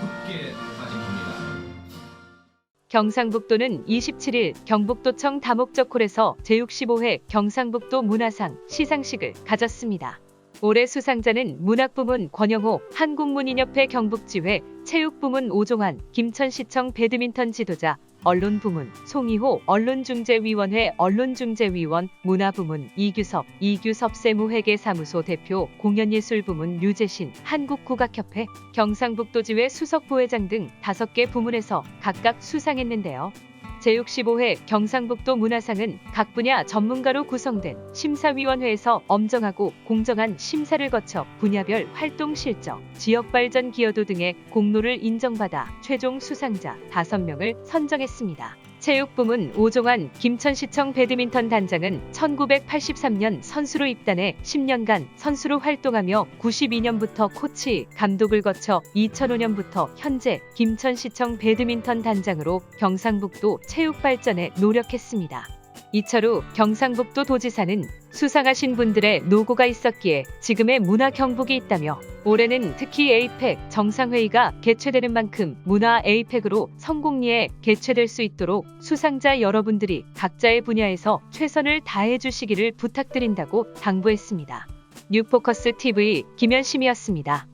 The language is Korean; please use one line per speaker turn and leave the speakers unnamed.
깊게 빠진 겁니다.
경상북도는 27일 경북도청 다목적홀에서 제65회 경상북도 문화상 시상식을 가졌습니다. 올해 수상자는 문학부문 권영호, 한국문인협회 경북지회, 체육부문 오종환, 김천시청 배드민턴 지도자, 언론부문 송이호 언론중재위원회 언론중재위원, 문화부문 이규섭, 이규섭 세무회계사무소 대표, 공연예술부문 류재신, 한국국악협회, 경상북도지회 수석부회장 등 5개 부문에서 각각 수상했는데요. 제65회 경상북도 문화상은 각 분야 전문가로 구성된 심사위원회에서 엄정하고 공정한 심사를 거쳐 분야별 활동 실적, 지역 발전 기여도 등의 공로를 인정받아 최종 수상자 5명을 선정했습니다. 체육부문 오종환 김천시청 배드민턴 단장은 1983년 선수로 입단해 10년간 선수로 활동하며 92년부터 코치, 감독을 거쳐 2005년부터 현재 김천시청 배드민턴 단장으로 경상북도 체육 발전에 노력했습니다. 이철우 경상북도 도지사는 수상하신 분들의 노고가 있었기에 지금의 문화 경북이 있다며 올해는 특히 에이펙 정상회의가 개최되는 만큼 문화 에이펙으로 성공리에 개최될 수 있도록 수상자 여러분들이 각자의 분야에서 최선을 다해 주시기를 부탁드린다고 당부했습니다. 뉴포커스 TV 김현심이었습니다.